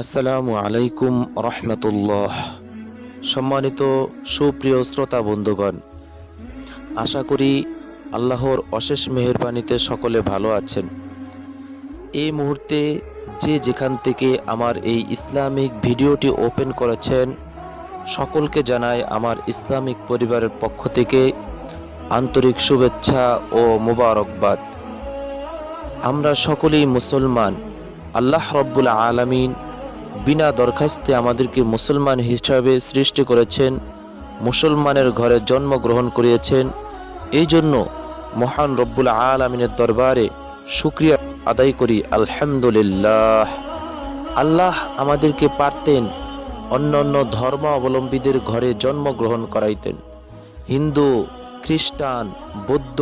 আসসালামু আলাইকুম রহমতুল্লাহ। সম্মানিত সুপ্রিয় শ্রোতা বন্ধুগণ, আশা করি আল্লাহর অশেষ মেহেরবানিতে সকলে ভালো আছেন। এই মুহূর্তে যে যেখান থেকে আমার এই ইসলামিক ভিডিওটি ওপেন করেছেন, সকলকে জানাই আমার ইসলামিক পরিবারের পক্ষ থেকে আন্তরিক শুভেচ্ছা ও মোবারকবাদ। আমরা সকলেই মুসলমান, আল্লাহ রব্বুল আলামিন বিনা দরখাস্তে আমাদেরকে মুসলমান হিসাবে সৃষ্টি করেছেন, মুসলমানের ঘরে জন্মগ্রহণ করিয়েছেন। এই জন্য মহান রব্বুল আলমিনের দরবারে শুক্রিয়া আদায় করি, আলহামদুলিল্লাহ। আল্লাহ আমাদেরকে পারতেন অন্য অন্য ধর্মাবলম্বীদের ঘরে জন্মগ্রহণ করাইতেন। হিন্দু, খ্রিস্টান, বৌদ্ধ,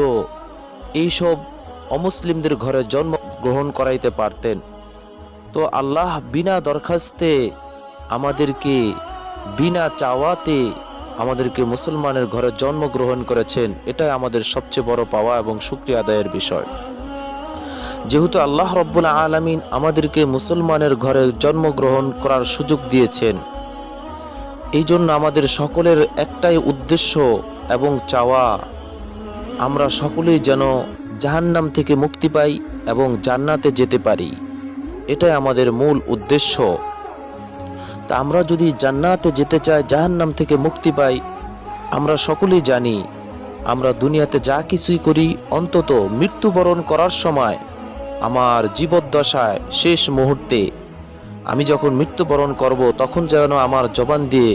এইসব অমুসলিমদের ঘরে জন্মগ্রহণ করাইতে পারতেন। তো আল্লাহ বিনা দরখাস্তে আমাদেরকে, বিনা চাওয়াতে আমাদেরকে মুসলমানের ঘরে জন্মগ্রহণ করেছেন। এটাই আমাদের সবচেয়ে বড় পাওয়া এবং শুক্রিয়া আদায়ের বিষয়। যেহেতু আল্লাহ রব্বুল আলমিন আমাদেরকে মুসলমানের ঘরে জন্মগ্রহণ করার সুযোগ দিয়েছেন এই জন্য আমাদের সকলের একটাই উদ্দেশ্য এবং চাওয়া, আমরা সকলেই যেন জাহান্নাম থেকে মুক্তি পাই এবং জান্নাতে যেতে পারি। এটাই আমাদের মূল উদ্দেশ্য। তা আমরা যদি জান্নাতে যেতে চাই, জাহান্নাম থেকে মুক্তি পাই, আমরা সকলেই জানি, আমরা দুনিয়াতে যা কিছুই করি, অন্তত মৃত্যুবরণ করার সময়, আমার জীবদ্দশায় শেষ মুহূর্তে আমি যখন মৃত্যুবরণ করব, তখন যেন আমার জবান দিয়ে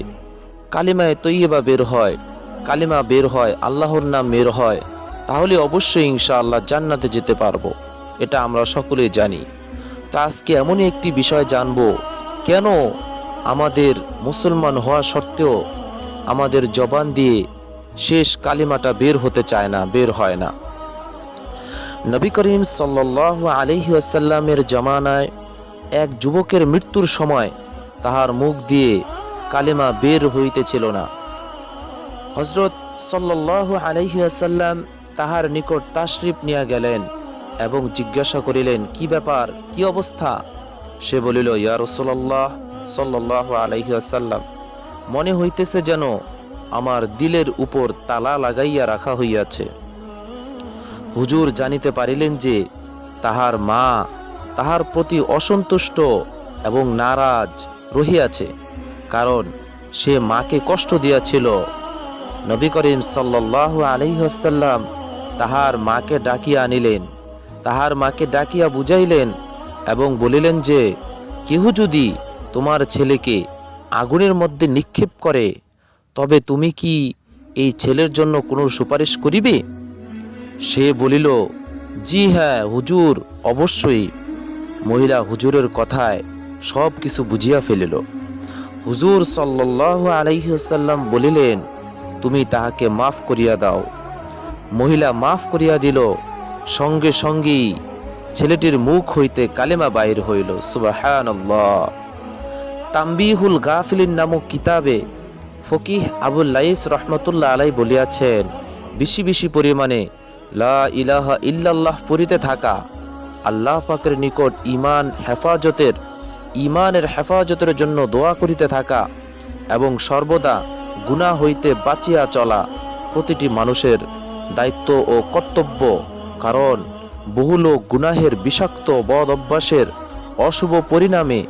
কালিমায় তৈয়বা বের হয়, কালিমা বের হয়, আল্লাহর নাম বের হয়, তাহলে অবশ্যই ইনশাআল্লাহ জান্নাতে যেতে পারব। এটা আমরা সকলেই জানি। তো আজকে এমনই একটি বিষয় জানব। কেন আমাদের মুসলমান হওয়া সত্ত্বেও আমাদের জবান দিয়ে শেষ কালিমাটা বের হতে চায় না, বের হয় না। নবী করিম সাল্লাহ আলহি আসাল্লামের জমানায় এক যুবকের মৃত্যুর সময় তাহার মুখ দিয়ে কালিমা বের হইতেছিল না। হজরত সাল্লাহ আলহি আসাল্লাম তাহার নিকট তাশরিফ নিয়ে গেলেন। এবং জিজ্ঞাসা করিলেন, কি ব্যাপার? কি অবস্থা? সে বলিল, ইয়া রসোল্লাহ সাল্লাহ আলাইসাল্লাম মনে হইতেছে যেন আমার দিলের উপর তালা লাগাইয়া রাখা হইয়াছে। হুজুর জানিতে পারিলেন যে, তাহার মা তাহার প্রতি অসন্তুষ্ট এবং নারাজ রহিয়াছে, কারণ সে মাকে কষ্ট দিয়াছিল। নবী করিম সাল্লাহ আলহিহাসাল্লাম তাহার মাকে ডাকিয়া আনিলেন। তাহার মাকে ডাকিয়া বুঝাইলেন এবং বলিলেন যে, কেহ যদি তোমার ছেলেকে আগুনের মধ্যে নিক্ষেপ করে, তবে তুমি কি এই ছেলের জন্য কোনো সুপারিশ করিবে? সে বলিল, জি হ্যাঁ হুজুর, অবশ্যই। মহিলা হুজুরের কথায় সব কিছু বুঝিয়া ফেলিল। হুজুর সাল্লাহ আলাইসাল্লাম বলিলেন, তুমি তাহাকে মাফ করিয়া দাও। মহিলা মাফ করিয়া দিল সঙ্গে সঙ্গেই ছেলেটির মুখ হইতে কালেমা বাইর হইল সুবাহান তাম্বিহুল গাফিলিন নামক কিতাবে ফকিহ আবুল লাইস রহমতুল্লাহ আলাই বলিয়াছেন, বেশি বেশি পরিমাণে লা ইলাহা ইল্লাল্লাহ পড়িতে থাকা আল্লাহ পাকের নিকট ইমান হেফাজতের ইমানের হেফাজতের জন্য দোয়া করিতে থাকা এবং সর্বদা গুণা হইতে বাঁচিয়া চলা প্রতিটি মানুষের দায়িত্ব ও কর্তব্য কারণ বহু লোক গুনাহের বিষাক্ত বদ অভ্যাসের অশুভ পরিণামে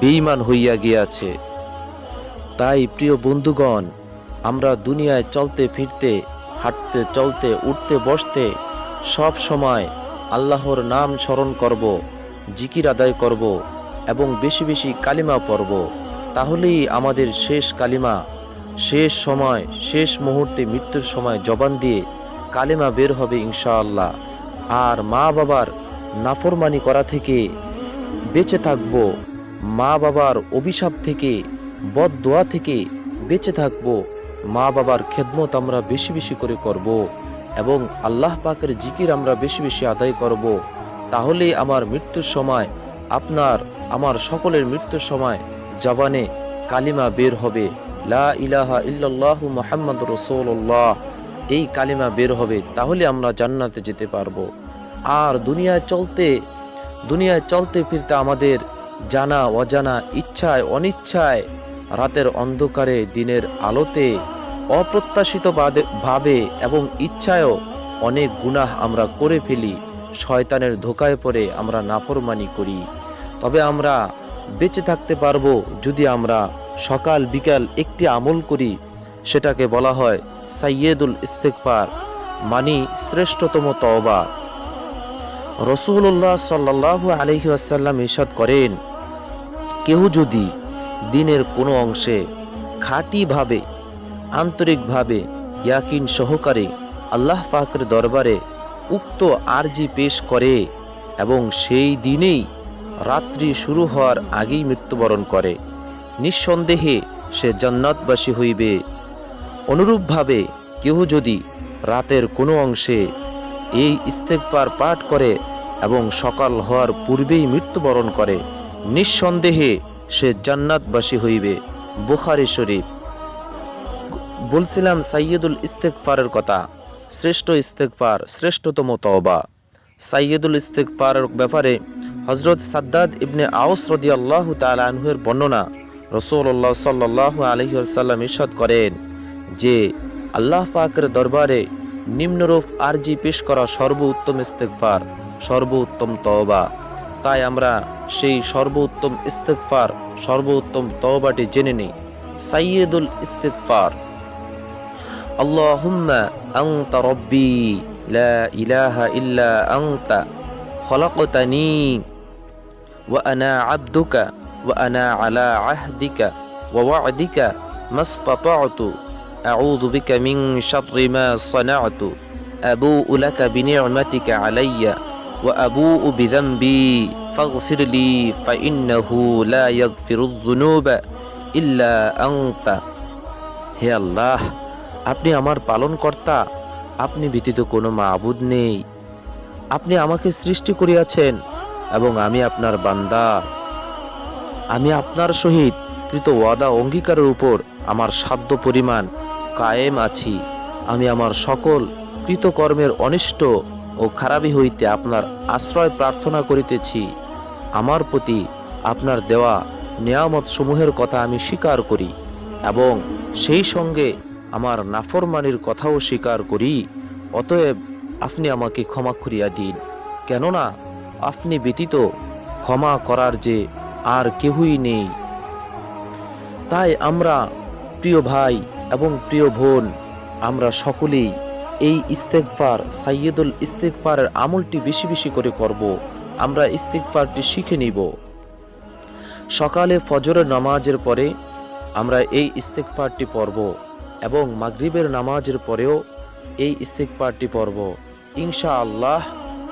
বেইমান হইয়া গিয়াছে। তাই প্রিয় বন্ধুগণ, আমরা দুনিয়ায় চলতে ফিরতে, হাঁটতে চলতে, উঠতে বসতে সব সময় আল্লাহর নাম স্মরণ করব, জিকির আদায় করব এবং বেশি বেশি কালিমা পড়ব। তাহলেই আমাদের শেষ কালিমা, শেষ সময়, শেষ মুহূর্তে মৃত্যুর সময় জবান দিয়ে কালিমা বের হবে ইনশাআল্লাহ। আর মা বাবার নাফরমানি করা থেকে বেঁচে থাকব, মা বাবার অভিশাপ থেকে বদ দোয়া থেকে বেঁচে থাকব, মা বাবার খেদমত আমরা বেশি বেশি করে করব এবং আল্লাহ পাকের জিকির আমরা বেশি বেশি আদায় করব। তাহলে আমার মৃত্যুর সময় আপনার, আমার সকলের মৃত্যুর সময় জবানে কালিমা বের হবে। লা ইলাহা ইল্লাল্লাহ মোহাম্মদ রসৌল্লাহ এই কালিমা বের হবে, তাহলে আমরা জান্নাতে যেতে পারব। আর দুনিয়ায় চলতে দুনিয়ায় চলতে ফিরতে আমাদের জানা, অজানা, ইচ্ছায়, অনিচ্ছায় রাতের অন্ধকারে, দিনের আলোতে, অপ্রত্যাশিত ভাবে এবং ইচ্ছায়ও অনেক গুনাহ আমরা করে ফেলি, শয়তানের ধোকায় পড়ে আমরা নাফরমানি করি। তবে আমরা বেঁচে থাকতে পারব যদি আমরা সকাল বিকাল একটি আমল করি সেটাকে বলা হয় সাইয়েদুল ইস্তেকবার মানি শ্রেষ্ঠতম তওবা। রসুল্লাহ সাল্লাহ আলহি আসাল্লাম ইসাদ করেন কেউ যদি দিনের কোনো অংশে খাঁটিভাবে, আন্তরিকভাবে ইয়াকিন সহকারে আল্লাহ পাকের দরবারে উক্ত আরজি পেশ করে এবং সেই দিনেই রাত্রি শুরু হওয়ার আগেই মৃত্যুবরণ করে, নিঃসন্দেহে সে জান্নাতবাসী হইবে। অনুরূপভাবে কেউ যদি রাতের কোনো অংশে এই ইস্তেকবার পাঠ করে এবং সকাল হওয়ার পূর্বেই মৃত্যুবরণ করে, নিঃসন্দেহে সে জান্নাতবাসী হইবে। বুখারি শরীফ। বলছিলাম সাইয়দুল ইস্তেকফারের কথা। শ্রেষ্ঠ ইস্তেকফার শ্রেষ্ঠতম তওবা। সাইয়দুল ইস্তেকফারের ব্যাপারে হজরত সাদ্দাদ ইবনে আউস রদি আল্লাহ আনহুয়ের বর্ণনা রসুল্লাহ সাল্লাহ আলহিসাল্লাম ইরশাদ করেন। যে আল্লাহ পাকের দরবারে নিম্নরূপ আরজি পেশ করা সর্বোত্তম ইস্তেকফার সর্বোত্তম তওবা তাই আমরা সেই সর্বোত্তম ইস্তেকফার সর্বোত্তম তওবাটি জেনে নিই সাইয়দুল ইস্তেকফার اللهم أنت ربي لا إله إلا أنت خلقتني وأنا عبدك وأنا على عهدك ووعدك ما استطعت أعوذ بك من شر ما صنعت أبوء لك بنعمتك علي وأبوء بذنبي فاغفر لي فإنه لا يغفر الذنوب إلا أنت হে আল্লাহ আপনি আমার পালনকর্তা আপনি ব্যতীত কোনো মাবুদ নেই আপনি আমাকে সৃষ্টি করিয়াছেন এবং আমি আপনার বান্দা আমি আপনার সহিত কৃত ওয়াদা অঙ্গীকারের উপর আমার সাধ্য পরিমাণ কায়েম আছি। আমি আমার সকল কৃতকর্মের অনিষ্ট ও খারাপি হইতে আপনার আশ্রয় প্রার্থনা করিতেছি। আমার প্রতি আপনার দেওয়া নিয়ামত সমূহের কথা আমি স্বীকার করি এবং সেই সঙ্গে আমার নাফরমানির কথাও স্বীকার করি। অতএব আপনি আমাকে ক্ষমা করিয়া দিন। কেননা আপনি ব্যতীত ক্ষমা করার যে আর কেহই নেই। তাই আমরা, প্রিয় ভাই এবং প্রিয় বোন, আমরা সকলেই এই ইস্তেকফার সাইয়দুল ইস্তেকফারের আমলটি বেশি বেশি করে করব। আমরা ইস্তেকফারটি শিখে নিব। সকালে ফজরের নামাজের পরে আমরা এই ইস্তেকফারটি পড়ব এবং মাগরিবের নামাজের পরেও এই ইস্তেকফারটি পড়ব। ইনশা আল্লাহ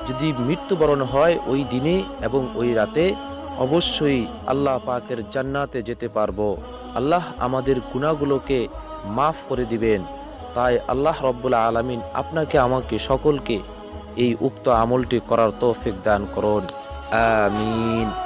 যদি মৃত্যুবরণ হয় ওই দিনে এবং ওই রাতে, অবশ্যই আল্লাহ পাকের জান্নাতে যেতে পারব। আল্লাহ আমাদের গুণাগুলোকে মাফ করে দিবেন। তাই আল্লাহ রব্বুল আলমিন আপনাকে, আমাকে সকলকে এই উক্ত আমলটি করার তৌফিক দান করুন। আমিন।